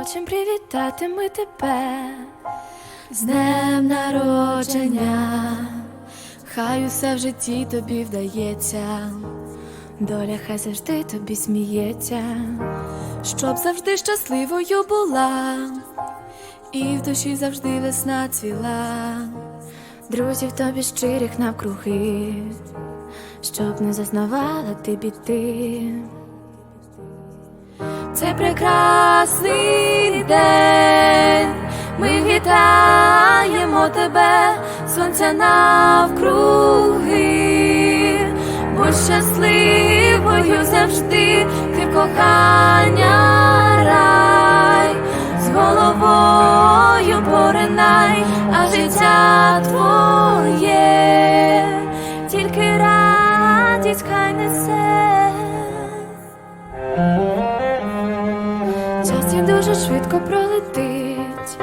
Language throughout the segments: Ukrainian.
хочем привітати ми тебе. З днем народження, хай усе в житті тобі вдається, доля хай завжди тобі сміється, щоб завжди щасливою була, і в душі завжди весна цвіла, друзів тобі щирих навкруги, щоб не зазнавала ти біди. Це прекрасний день. Ми вітаємо тебе, сонця навкруги, будь щасливою завжди, ти кохання рай, з головою поринай, а життя твоє, тільки радість хай несе. Час дуже швидко пролетить.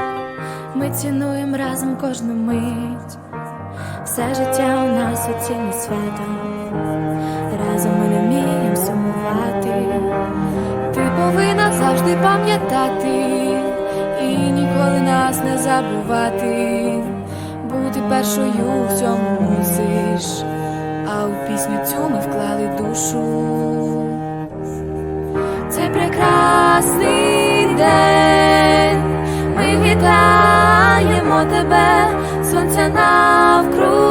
Ми цінуємо разом кожну мить. Все життя у нас оцінне свято. Разом ми не вміємо сумувати. Ти повинна завжди пам'ятати і ніколи нас не забувати. Бути першою у всьому мусиш, а у пісню цю ми вклали душу. Сонця навкруг.